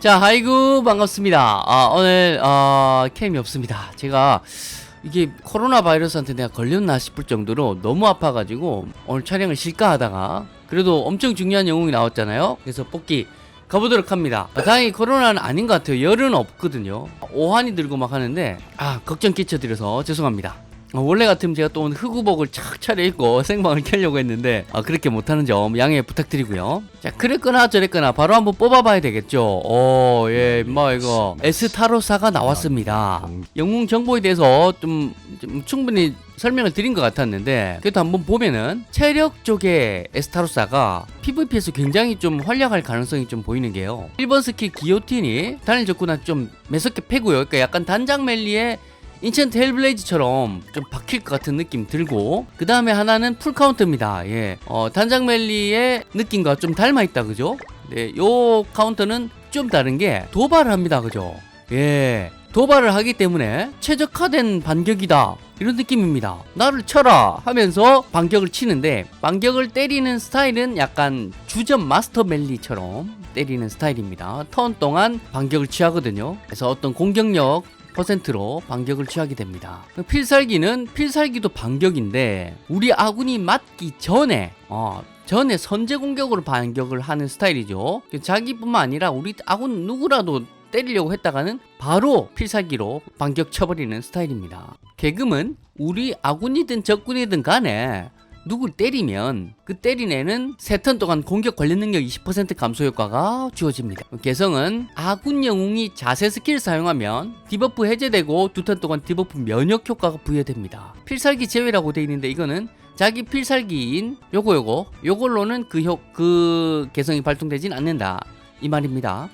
자, 아이고 반갑습니다. 아, 오늘 어, 캠이 없습니다. 제가 이게 코로나 바이러스한테 내가 걸렸나 싶을 정도로 너무 아파가지고 오늘 촬영을 실까 하다가 그래도 엄청 중요한 영웅이 나왔잖아요. 그래서 뽑기 가보도록 합니다. 아, 다행히 코로나는 아닌 것 같아요. 열은 없거든요. 오한이 들고 막 하는데 아 걱정 끼쳐드려서 죄송합니다. 어, 원래 같으면 제가 또 오늘 흑우복을 착 차려입고 생방을 켜려고 했는데 아, 그렇게 못하는 점 양해 부탁드리고요. 자 그랬거나 저랬거나 바로 한번 뽑아봐야 되겠죠? 오예 뭐 이거. 에스타로사가 나왔습니다. 영웅 정보에 대해서 좀, 좀 충분히 설명을 드린 것 같았는데 그래도 한번 보면은 체력 쪽에 에스타로사가 PVP에서 굉장히 좀 활약할 가능성이 좀 보이는 게요. 1번 스킬 기요틴이 단일 적구나 좀 매섭게 패고요. 그러니까 약간 단장 멜리의 인첸트 헬블레이즈처럼 좀 박힐 것 같은 느낌 들고 그 다음에 하나는 풀 카운터입니다. 예, 어, 단장 멜리의 느낌과 좀 닮아 있다, 그죠? 네, 요 카운터는 좀 다른 게 도발을 합니다, 그죠? 예, 도발을 하기 때문에 최적화된 반격이다. 이런 느낌입니다. 나를 쳐라 하면서 반격을 치는데 반격을 때리는 스타일은 약간 주전 마스터 멜리처럼 때리는 스타일입니다. 턴 동안 반격을 취하거든요. 그래서 어떤 공격력 퍼센트로 반격을 취하게 됩니다. 필살기는 필살기도 반격인데 우리 아군이 맞기 전에 어, 전에 선제 공격으로 반격을 하는 스타일이죠. 자기뿐만 아니라 우리 아군 누구라도 때리려고 했다가는 바로 필살기로 반격 쳐버리는 스타일입니다. 개금은 우리 아군이든 적군이든 간에 누굴 때리면 그 때린 애는 세턴 동안 공격 관련 능력 20% 감소 효과가 주어집니다. 개성은 아군 영웅이 자세 스킬 사용하면 디버프 해제되고 두 턴 동안 디버프 면역 효과가 부여됩니다. 필살기 제외라고 돼 있는데 이거는 자기 필살기인 요거 요거 요걸로는 그 효 그 개성이 발동되진 않는다. 이 말입니다.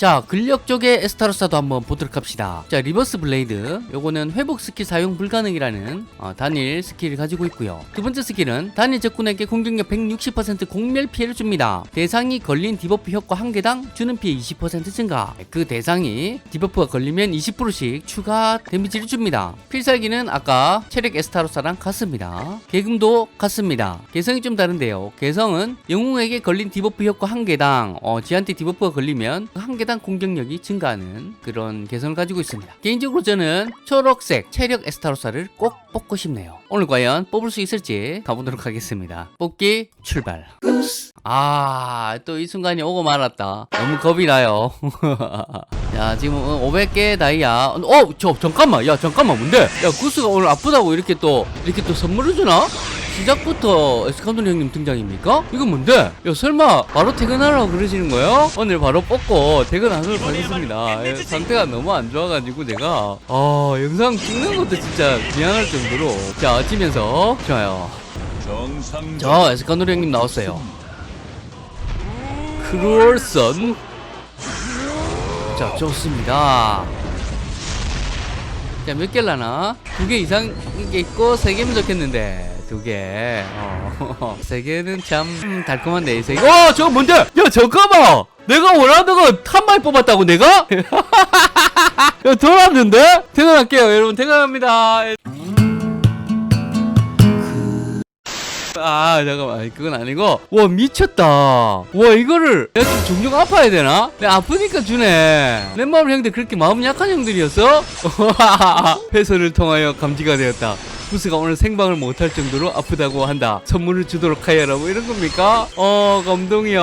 자 근력 쪽의 에스타로사도 한번 보도록 합시다. 자 리버스 블레이드. 요거는 회복 스킬 사용 불가능이라는 어, 단일 스킬을 가지고 있고요. 두 번째 스킬은 단일 적군에게 공격력 160% 공멸 피해를 줍니다. 대상이 걸린 디버프 효과 한 개당 주는 피해 20% 증가. 그 대상이 디버프가 걸리면 20%씩 추가 데미지를 줍니다. 필살기는 아까 체력 에스타로사랑 같습니다. 개금도 같습니다. 개성이 좀 다른데요. 개성은 영웅에게 걸린 디버프 효과 한 개당 어, 지한테 디버프가 걸리면 한 개당 공격력이 증가하는 그런 개성을 가지고 있습니다. 개인적으로 저는 초록색 체력 에스타로사를 꼭 뽑고 싶네요. 오늘 과연 뽑을 수 있을지 가보도록 하겠습니다. 뽑기 출발. 아, 또 이 순간이 오고 말았다. 너무 겁이 나요. 야, 지금 500개 다이아. 어, 저, 잠깐만. 야, 잠깐만. 뭔데? 야, 구스가 오늘 아프다고 이렇게 또, 이렇게 또 선물을 주나? 시작부터 에스카돈 형님 등장입니까? 이건 뭔데? 야, 설마 바로 퇴근하라고 그러시는 거예요? 오늘 바로 뽑고 퇴근하도록 하겠습니다. 예, 상태가 너무 안 좋아가지고 제가, 아, 영상 찍는 것도 진짜 미안할 정도로. 자, 치면서. 좋아요. 저 에스카돈 형님 나왔어요. 크루얼선 자 좋습니다 자 몇 개라나 두 개 이상 게 있고 세 개면 좋겠는데 두개세 어, 개는 참 이세 개. 어 저거 뭔데? 야 잠깐만 내가 원하던 거한 마리 뽑았다고 내가? 야 돌았는데? 퇴근할게요 여러분. 퇴근합니다. 아 잠깐만. 그건 아니고. 와 미쳤다. 와 이거를 내가 좀 종종 아파야 되나? 내가 아프니까 주네. 내 마음 형들 그렇게 마음 약한 형들이었어? 회선을 통하여 감지가 되었다 부스가 오늘 생방을 못할 정도로 아프다고 한다. 선물을 주도록 하여라 뭐 이런 겁니까? 어 감동이야.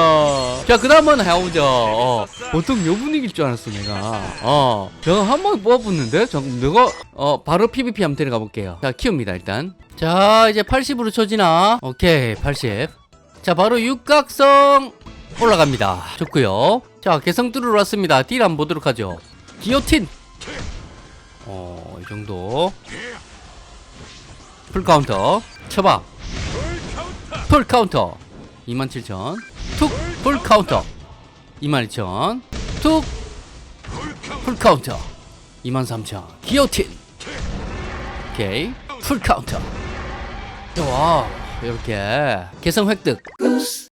자 그 다음 한번 해보자 어, 보통 요 분위기일 줄 알았어 내가. 어 내가 한번 뽑아봤는데 잠깐 내가 어 바로 PVP 한번 데려가 볼게요. 자 키웁니다 일단. 자 이제 80으로 쳐지나? 오케이 80 자 바로 육각성 올라갑니다. 좋고요. 자 개성 뚫으러 왔습니다. 딜 한번 보도록 하죠. 기어틴. 어 이 정도 풀 카운터. 쳐봐. 풀 카운터. 27,000 툭 풀 카운터. 22,000 툭 풀 카운터. 23,000 기어틴. 오케이. 풀 카운터. 와 이렇게. 개성 획득.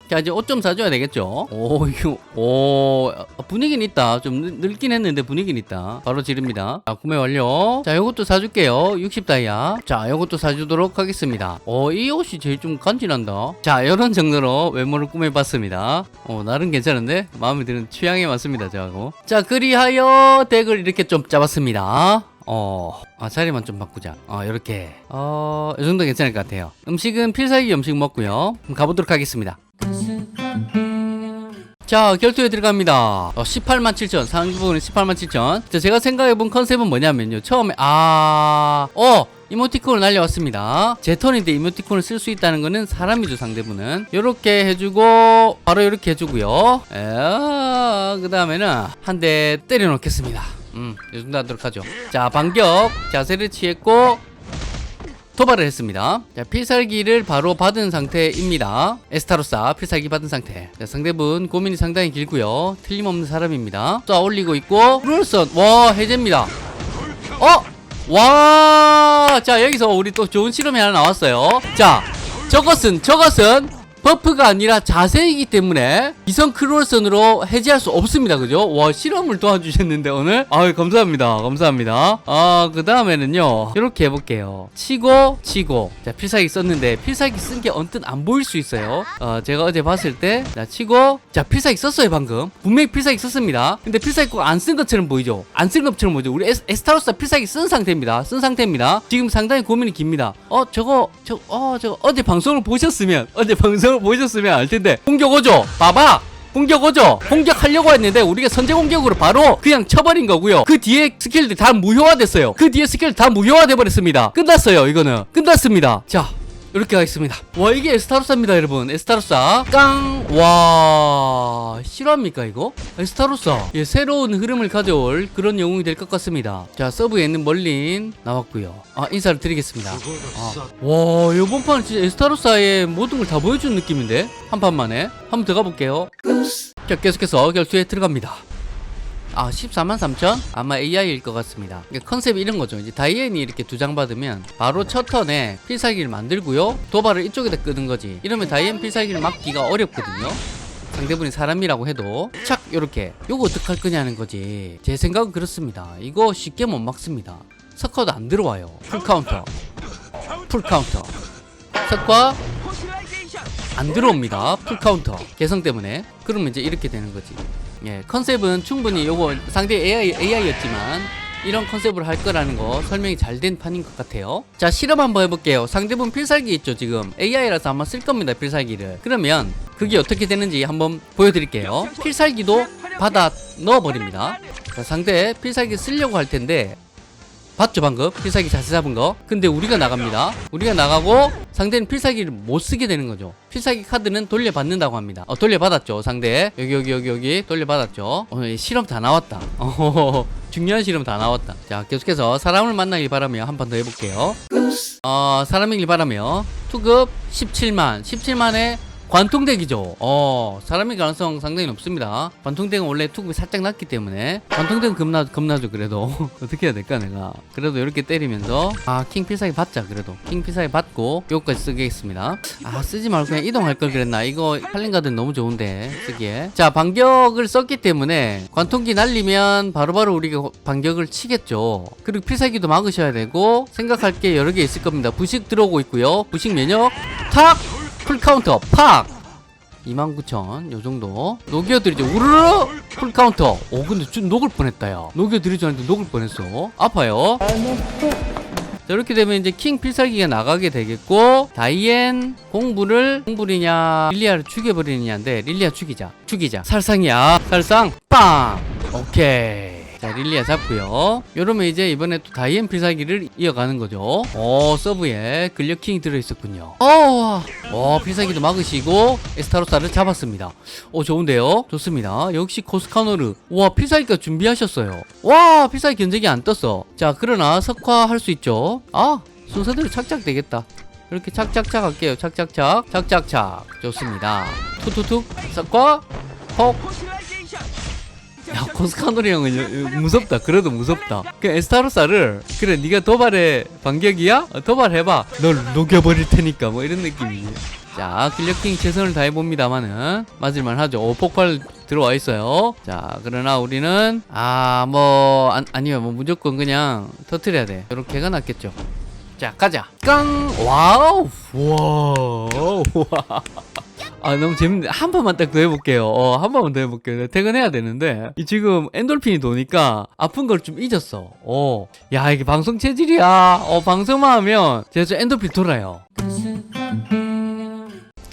자 이제 옷 좀 사줘야 되겠죠? 오 이거 오 분위기는 있다. 좀 늙- 늙긴 했는데 분위기는 있다. 바로 지릅니다. 자 구매 완료. 자 요것도 사줄게요. 60다이아. 자 요것도 사주도록 하겠습니다. 어이 옷이 제일 좀 간지난다. 자 요런 정도로 외모를 꾸며봤습니다. 어 나름 괜찮은데? 마음에 드는 취향에 맞습니다 저하고. 자 그리하여 덱을 이렇게 좀 짜봤습니다. 어, 아, 자리만 좀 바꾸자. 어, 요렇게. 어, 이 정도 괜찮을 것 같아요. 음식은 필살기 음식 먹고요. 그럼 가보도록 하겠습니다. 자, 결투에 들어갑니다. 어, 18만 7천. 상위 부분은 18만 7천. 자, 제가 생각해본 컨셉은 뭐냐면요. 처음에, 아, 어! 이모티콘을 날려왔습니다. 제 턴인데 이모티콘을 쓸 수 있다는 거는 사람이죠, 상대분은. 요렇게 해주고, 바로 요렇게 해주고요. 에, 그 다음에는 한 대 때려놓겠습니다. 음, 요 정도 하도록 하죠. 자, 반격. 자세를 취했고, 도발을 했습니다. 자, 필살기를 바로 받은 상태입니다. 에스타로사 필살기 받은 상태. 자, 상대분 고민이 상당히 길고요. 틀림없는 사람입니다. 자, 올리고 있고 룰선 와 해제입니다. 어? 와! 자, 여기서 우리 또 좋은 실험이 하나 나왔어요. 자, 저것은 저것은 버프가 아니라 자세이기 때문에 이성 크롤선으로 해제할 수 없습니다. 그죠? 와, 실험을 도와주셨는데, 오늘? 아유, 감사합니다. 감사합니다. 아, 그 다음에는요, 이렇게 해볼게요. 치고, 치고. 자, 필살기 썼는데, 필살기 쓴 게 언뜻 안 보일 수 있어요. 어, 제가 어제 봤을 때, 자, 치고, 자, 필살기 썼어요, 방금. 분명히 필살기 썼습니다. 근데 필살기 꼭 안 쓴 것처럼 보이죠? 안 쓴 것처럼 보이죠? 우리 에스, 에스타로스 필살기 쓴 상태입니다. 쓴 상태입니다. 지금 상당히 고민이 깁니다. 어, 저거, 저, 어, 저거, 어제 방송을 보셨으면, 어제 방송 을 보셨으면 알 텐데, 공격 오죠? 봐봐! 공격 오죠? 공격하려고 했는데 우리가 선제 공격으로 바로 그냥 쳐버린 거고요. 그 뒤에 스킬들 다 무효화됐어요. 그 뒤에 스킬 다 무효화돼 버렸습니다. 끝났어요. 이거는 끝났습니다. 자. 이렇게 가겠습니다. 와 이게 에스타로사입니다 여러분. 에스타로사. 깡! 와. 실화입니까 이거? 에스타로사. 예, 새로운 흐름을 가져올 그런 영웅이 될 것 같습니다. 자 서브에 있는 멀린 나왔고요. 아 인사를 드리겠습니다. 아. 와 이번 판은 진짜 에스타로사의 모든 걸 다 보여준 느낌인데? 한 판만에. 한 번 더 가볼게요. 자 계속해서 결투에 들어갑니다 아 14만 3천? 아마 AI일 것 같습니다. 컨셉이 이런 거죠. 이제 다이앤이 이렇게 두 장 받으면 바로 첫 턴에 필살기를 만들고요. 도발을 이쪽에다 끄는 거지. 이러면 다이앤 필살기를 막기가 어렵거든요. 상대분이 사람이라고 해도 착 요렇게. 요거 어떡할 거냐는 거지. 제 생각은 그렇습니다. 이거 쉽게 못 막습니다. 서커도 안 들어와요. 풀 카운터. 풀 카운터. 석과 안 들어옵니다. 풀 카운터. 개성 때문에. 그러면 이제 이렇게 되는 거지. 예, 컨셉은 충분히 요거 상대 AI AI였지만 이런 컨셉으로 할 거라는 거 설명이 잘 된 판인 것 같아요. 자 실험 한번 해볼게요. 상대분 필살기 있죠 지금 AI라서 아마 쓸 겁니다 필살기를. 그러면 그게 어떻게 되는지 한번 보여드릴게요. 필살기도 받아 넣어버립니다. 자 상대 필살기 쓰려고 할 텐데 봤죠 방금? 필살기 자세 잡은 거? 근데 우리가 나갑니다. 우리가 나가고 상대는 필살기를 못 쓰게 되는 거죠. 필살기 카드는 돌려받는다고 합니다. 어 돌려받았죠 상대. 여기 여기 여기 여기. 돌려받았죠. 어이 실험 다 나왔다. 어 중요한 실험 다 나왔다. 자 계속해서 사람을 만나길 바라며 한 번 더 해볼게요. 어 사람이길 바라며 투급 17만. 17만에 관통덱이죠. 어, 사람의 가능성 상당히 높습니다. 관통덱은 원래 투급이 살짝 낮기 때문에 관통덱은 겁나 겁나죠. 그래도 어떻게 해야 될까 내가. 그래도 이렇게 때리면서 아 킹 필살기 받자. 그래도 킹 필살기 받고 요거까지 쓰겠습니다. 아 쓰지 말고 그냥 이동할 걸 그랬나. 이거 팔링가드 너무 좋은데 쓰기에. 자 반격을 썼기 때문에 관통기 날리면 바로 바로 우리가 반격을 치겠죠. 그리고 필살기도 막으셔야 되고 생각할 게 여러 개 있을 겁니다. 부식 들어오고 있고요. 부식 면역 탁. 풀 카운터 팍! 29,000 요정도. 녹여드리죠. 우르르! 풀 카운터. 오 근데 좀 녹을 뻔했다 야 녹여드리지 않는데 녹을 뻔했어. 아파요. 자 이렇게 되면 이제 킹 필살기가 나가게 되겠고 다이앤 공부를 공불이냐 릴리아를 죽여버리느냐인데 릴리아 죽이자. 죽이자. 살상이야. 살상. 빵! 오케이 자 릴리아 잡고요. 요러면 이제 이번에 또 다이앤 필살기를 이어가는 거죠. 어 서브에 근력킹이 들어있었군요. 어, 어 필살기도 막으시고 에스타로사를 잡았습니다. 어 좋은데요? 좋습니다. 역시 코스카노르. 와 필살기가 준비하셨어요. 와 필살기 견적이 안 떴어. 자 그러나 석화할 수 있죠. 아 순서대로 착착 되겠다. 이렇게 착착착 할게요. 착착착. 착착착. 좋습니다. 툭툭툭. 석화. 퍽 야 코스카노리 형은 여- 무섭다. 그래도 무섭다. 그 에스타로사를 그래 네가 도발의 반격이야? 어, 도발해봐. 널 녹여버릴 테니까 뭐 이런 느낌이지. 자 길력킹 최선을 다해봅니다만은 맞을만 하죠. 오 폭발 들어와 있어요. 자 그러나 우리는 아 뭐 아니요 뭐 무조건 그냥 터트려야 돼. 이렇게 가 낫겠죠. 자 가자. 깡! 와우! 와우! 와 아 너무 재밌네 한 번만 딱 더 해볼게요. 어 한 번만 더 해볼게요. 퇴근해야 되는데. 이 지금 엔돌핀이 도니까 아픈 걸 좀 잊었어. 어야 이게 방송 체질이야. 어 방송만 하면 제가 좀 엔돌핀 돌아요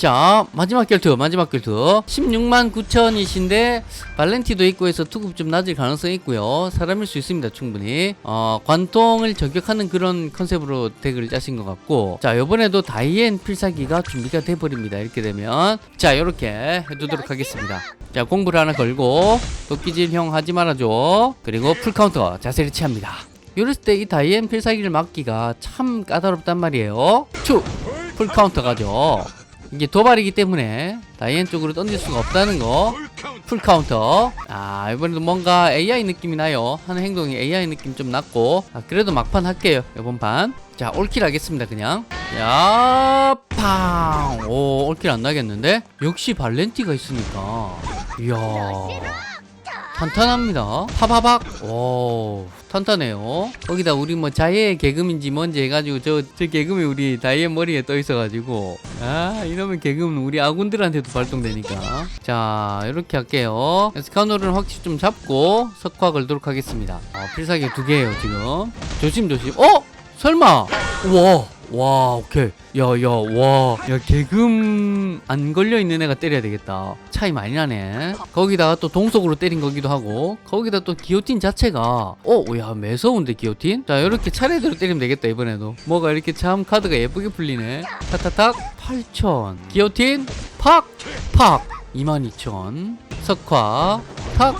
자 마지막 결투 마지막 결투. 16만 9천이신데 발렌티도 있고 해서 투급 좀 낮을 가능성이 있고요. 사람일 수 있습니다 충분히. 어 관통을 저격하는 그런 컨셉으로 덱을 짜신 것 같고. 자 요번에도 다이앤 필살기가 준비가 돼버립니다 이렇게 되면. 자 요렇게 해두도록 하겠습니다. 자 공부를 하나 걸고 도끼질 형 하지 말아줘. 그리고 풀카운터 자세를 취합니다. 이랬을 때이 다이앤 필살기를 막기가 참 까다롭단 말이에요. 추! 풀카운터 가죠 이게 도발이기 때문에 다이앤 쪽으로 던질 수가 없다는 거. 풀 카운터. 아, 이번에도 뭔가 AI 느낌이 나요. 하는 행동이 AI 느낌 좀 났고. 아, 그래도 막판 할게요. 이번 판. 자, 올킬 하겠습니다, 그냥. 야, 팡. 오, 올킬 안 나겠는데? 역시 발렌티가 있으니까. 이야. 탄탄합니다. 파바박. 오, 탄탄해요. 거기다 우리 뭐 자해의 개그인지 뭔지 해가지고 저, 저 개그이 우리 다이앤 머리에 떠 있어가지고. 아, 이러면 개그는 우리 아군들한테도 발동되니까. 자, 이렇게 할게요. 스카노를 확실히 좀 잡고 석화 걸도록 하겠습니다. 어, 필살기 두 개예요, 지금. 조심조심. 어? 설마! 와, 와, 오케이. 야, 야, 와. 야, 개금 안 걸려있는 애가 때려야 되겠다. 차이 많이 나네. 거기다가 또 동속으로 때린 거기도 하고, 거기다 또 기호틴 자체가, 어, 야, 매서운데, 기호틴? 자, 이렇게 차례대로 때리면 되겠다, 이번에도. 뭐가 이렇게 참 카드가 예쁘게 풀리네. 탁탁탁, 8,000. 기호틴, 팍! 팍! 22,000. 석화, 탁!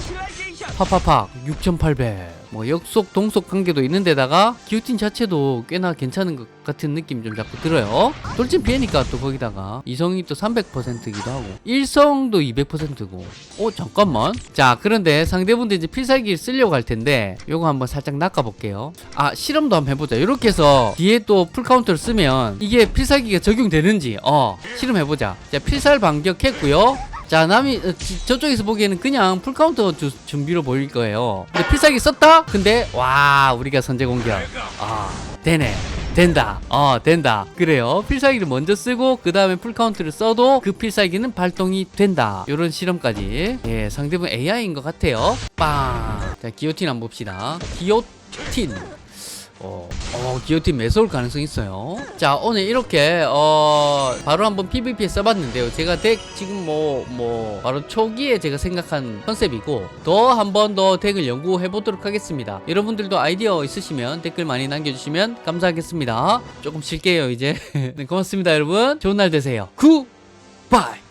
파파팍 6,800. 뭐 역속 동속 관계도 있는데다가 기우틴 자체도 꽤나 괜찮은 것 같은 느낌 좀 자꾸 들어요. 돌진 피해니까 또 거기다가 이성이 또 300%기도 하고 일성도 200%고. 어 잠깐만. 자 그런데 상대분들 이제 필살기 쓰려고 할 텐데 요거 한번 살짝 낚아볼게요. 아 실험도 한번 해보자. 이렇게 해서 뒤에 또 풀 카운터를 쓰면 이게 필살기가 적용되는지 어 실험해보자. 자 필살 반격 했고요. 자 남이 어, 지- 저쪽에서 보기에는 그냥 풀카운터 주, 준비로 보일 거예요. 근데 필살기 썼다? 근데 와 우리가 선제 공격. 아 되네. 된다. 어 된다. 그래요. 필살기를 먼저 쓰고 그 다음에 풀카운트를 써도 그 필살기는 발동이 된다. 요런 실험까지. 예 상대분 AI인 것 같아요. 빵자 기호틴 한번 봅시다. 기호틴 어, 어, 기어팀 매서울 가능성이 있어요. 자, 오늘 이렇게, 어, 바로 한번 PVP에 써봤는데요. 제가 덱 지금 뭐, 뭐, 바로 초기에 제가 생각한 컨셉이고, 더 한번 더 덱을 연구해 보도록 하겠습니다. 여러분들도 아이디어 있으시면 댓글 많이 남겨주시면 감사하겠습니다. 조금 쉴게요, 이제. 네, 고맙습니다, 여러분. 좋은 날 되세요. 굿바이!